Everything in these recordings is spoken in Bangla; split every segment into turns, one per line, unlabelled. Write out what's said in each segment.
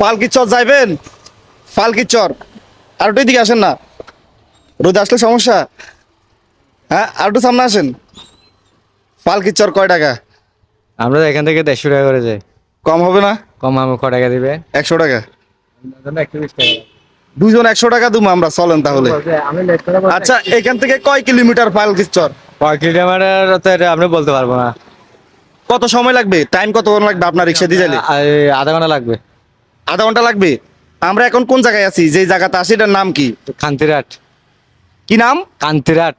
পালকি চর যাইবেন? পালকি চর। আর একটু এদিকে আসেন না। রোদ আসলে সমস্যা? হ্যাঁ আর একটু সামনে আসেন। পালকি চর কয় টাকা?
আমরা এখান থেকে দেড়শো টাকা করে যাই।
কম হবে না?
কম আমি ক টাকা দিবে?
একশো টাকা। দুজন একশো টাকা। দুম আমরা চলেন তাহলে। আচ্ছা এখান থেকে কয় কিলোমিটার পালকি চর?
কয় কিলোমিটার তো এটা আপনি বলতে পারব না।
কত সময় লাগবে? টাইম কত লাগবে আপনার রিক্সা দিয়ে যাইলে?
আধা ঘণ্টা লাগবে।
আধা ঘণ্টা লাগবে। আমরা এখন কোন জায়গায় আছি? যে জায়গাতে আছি এটার নাম কি?
কান্তিরহাট।
কি নাম?
কান্তিরহাট।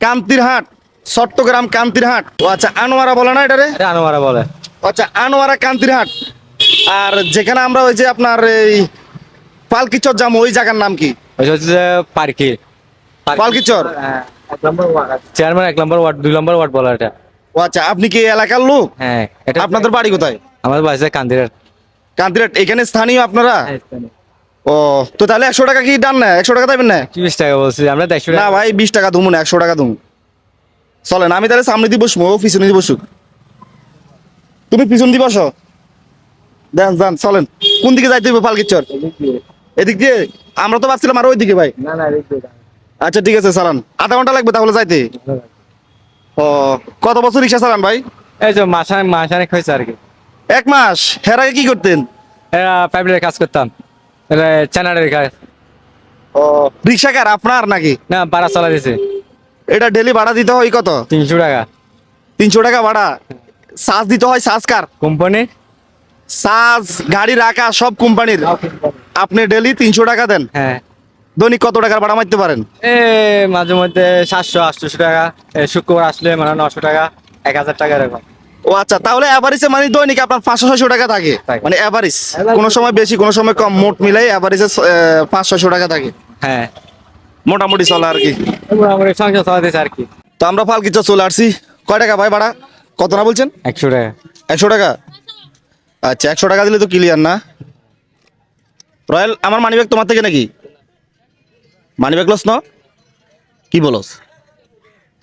কান্তিরহাট। চট্টগ্রাম কান্তিরহাট। ও আচ্ছা আনোয়ারা বলে না এটারে
এটা আনোয়ারা বলে।
আচ্ছা আনোয়ারা কান্তিরহাট। আর যেখানে আমরা ওই যে আপনার এই পালকিচর যাব ওই জায়গার নাম কি?
ওই যে পার্কি।
পালকিচর?
চেয়ারম্যান এক নম্বর ওয়ার্ড দুই নম্বর ওয়ার্ড বলে এটা।
ও আচ্ছা আপনি কি এলাকার লোক?
হ্যাঁ এটা
আপনাদের বাড়ি কোথায়?
আমাদের বাসে কান্তিরাট
কান্তিরহাট এখানে স্থানীয় আপনারা ও তো তাহলে একশো টাকা কি ডান না একশো টাকা দেবেন না
বিশ টাকা বলছি আমরা দেড়শো
না ভাই বিশ টাকা দুমু না একশো টাকা দুমু চলেন আমি তাহলে সামনে দিয়ে বসবো ও পিছনে দিয়ে বসুক তুমি পিছন দিয়ে বসো দেন যান চলেন কোন দিকে যাইতে হবে পালকিচর এদিক দিয়ে আমরা তো ভাবছিলাম আর ওইদিকে ভাই আচ্ছা ঠিক আছে চালান আধা ঘণ্টা লাগবে তাহলে যাইতে ও কত বছর রিক্সা চালান ভাই
এই তো মাসানে মাসানে হয়েছে আর কি
এক মাস হের আগে কি করতেন?
এরা পাইপের কাজ করতাম। চ্যানেলের কাজ।
ও রিক্সা কার আপনার নাকি?
না ভাড়া চালা দিছে।
এটা ডেলি ভাড়া দিতে হয় কত?
তিনশো টাকা।
তিনশো টাকা ভাড়া। চার্জ দিতে হয় চার্জ কার?
কোম্পানি?
চার্জ গাড়ি রাখা সব কোম্পানির। আপনি ডেলি তিনশো টাকা দেন?
হ্যাঁ।
দৈনিক কত টাকার ভাড়া মারতে পারেন?
এ মাঝে মধ্যে সাতশো আটশোশো টাকা। শুক্রবার আসলে মানে নশো টাকা এক হাজার টাকা এরকম।
ও আচ্ছা তাহলে অ্যাভারেজে মানে দৈনিক আপনার পাঁচশো ছয়শো টাকা থাকে। মানে অ্যাভারেজ কোনো সময় বেশি কোনো সময় কম মোট মিলাই অ্যাভারেজে পাঁচ ছয়শো টাকা থাকে।
হ্যাঁ।
মোটামুটি চলে আর কি।
মোটামুটি সংসার চালাতেছে আর কি।
তো আমরা ফালকিচা চলে আসছি। কয় টাকা ভাই ভাড়া? কত না বলছেন?
একশো টাকা।
একশো টাকা? আচ্ছা একশো টাকা দিলে তো ক্লিয়ার না। রয়্যাল আমার মানি ব্যাগ তোমার থেকে নাকি? মানি ব্যাগ লস ন? কি বলস?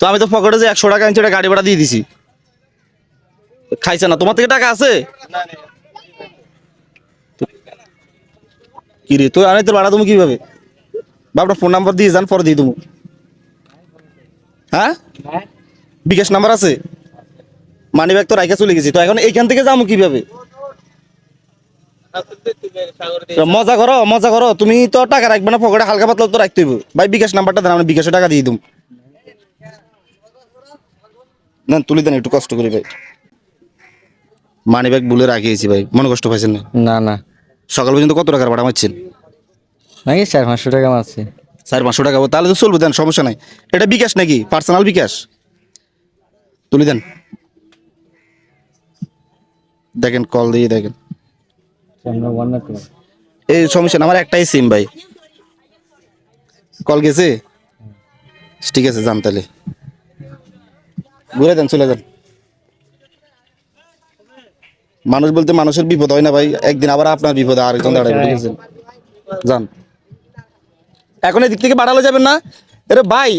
তো আমি তো পকেটে যে একশো টাকা আনছি ওটা গাড়ি ভাড়া দিয়ে দিছি। খাইছে না। তোমার থেকে টাকা আছে? কি রে তুই আনে তোর ভাড়া তুমি কীভাবে? বাপটা ফোন নাম্বার দিয়ে যান, পরে দিয়ে দেবো। হ্যাঁ? বিকাশ নাম্বার আছে? মানি ব্যাগ তো রাইখা চলে গেছি, তো এখন এইখান থেকে যাব কীভাবে? মজা করো মজা করো। তুমি তো টাকা রাখবে না, পকেটে হালকা পাতলা তো রাখতে হইব। ভাই, বিকাশ নাম্বারটা দেন, আমি বিকাশে টাকা দিয়ে দিম। না তুলি দেন, একটু কষ্ট করি ভাই। মানি ব্যাগ বলে রাখিয়েছি ভাই মনে কষ্ট পাইছেন না?
না না।
সকাল পর্যন্ত কত টাকার ভাড়া মারছেন?
নাকি চার পাঁচশো টাকা মারছি।
চার পাঁচশো টাকা তাহলে তো চলবে দেন সমস্যা নাই। এটা বিকাশ নাকি? পার্সোনাল বিকাশ? তুলি দেন। দেখেন কল দিয়ে দেখেন। এই সমস্যা না আমার একটাই সিম ভাই। কল গেছে? ঠিক আছে যান তাহলে। ঘুরে দেন চলে যান। মানুষ বলতে মানুষের বিপদ হয় না ভাই। একদিন আবার আপনার বিপদ আরেকজন দাঁড়াবে ঠিক আছে? যান। এখন এদিক থেকে বাড়ালে যাবেন না? আরে ভাই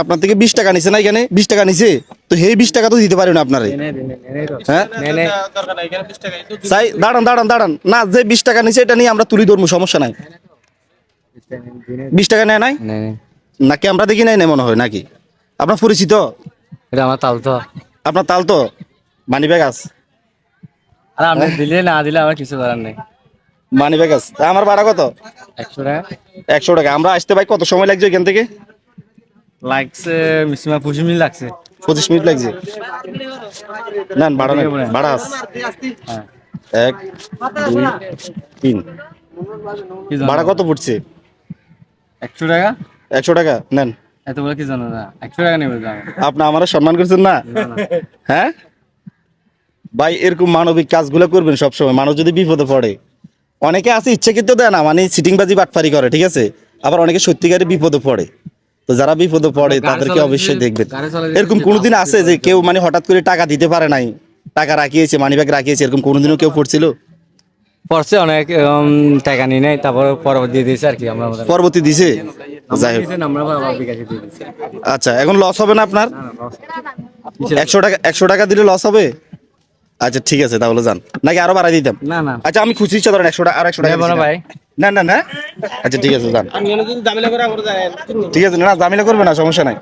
আপনার থেকে বিশ টাকা নিছে না এখানে? বিশ টাকা নিছে? তো সেই বিশ টাকা তো দিতে পারেন না আপনারে। হ্যাঁ? দাঁড়ান দাঁড়ান দাঁড়ান। না যে বিশ টাকা নিছে এটা নিয়ে আমরা তুলি ধরবো সমস্যা নাই। বিশ টাকা নেয় নাই? নাকি আমরা দেখি নাই না মনে হয় নাকি? আপনার পরিচিত?
এটা আমার তাল তো
আপনার তাল তো মানি ব্যাগ আছে?
আর আপনি দিলে না দিলে আমার কিছু করার নেই।
মানি ব্যাগ আছে। আমার ভাড়া কত?
একশো টাকা।
একশো টাকা। আমরা আসতে ভাই কত সময় লাগছে এখান থেকে?
লাগছে মিসিমা পঁচিশ মিনিট লাগছে।
পঁচিশ মিনিট লাগছে। না ভাড়া নেই ভাড়া আছে।
হ্যাঁ।
এক দুই তিন। ভাড়া কত পড়ছে?
একশো টাকা?
একশো টাকা। নেন।
এত বলে কি জানো না? একশো টাকা নেবে
আপনি আমার সম্মান করছেন না। হ্যাঁ? ভাই এরকম মানবিক কাজগুলো করবেন সবসময়। মানুষ যদি বিপদে পড়ে অনেকে আছে ইচ্ছাকৃত দেয় না মানে সিটিংবাজি বাটফারি করে ঠিক আছে? আবার অনেকে সত্যিকারে বিপদে পড়ে। তো যারা বিপদে পড়ে তাদেরকে অবশ্যই দেখবেন। এরকম কোনোদিন আছে যে কেউ মানে হঠাৎ করে টাকা দিতে পারে নাই টাকা রাখিয়েছে মানি ব্যাগ রাখিয়েছে এরকম কোনোদিনও কেউ পড়ছিল?
পড়ছে অনেক টাকা নিয়ে নেয় তারপর পরবর্তী দিয়েছে আর কি আমরা
পরবর্তী দিছে যাই হোক। আচ্ছা এখন লস হবে না আপনার? একশো টাকা একশো টাকা দিলে লস হবে? আচ্ছা ঠিক আছে তাহলে যান। নাকি আরও বাড়াই দিতাম?
না না।
আচ্ছা আমি খুশি ইচ্ছা ধরেন একশো টাকা আর একশো টাকা।
ভাই।
না না না। আচ্ছা ঠিক আছে যান।
আমি যদি জামিলা করে আমার যায়
ঠিক আছে না জামিলা করবে না সমস্যা নাই।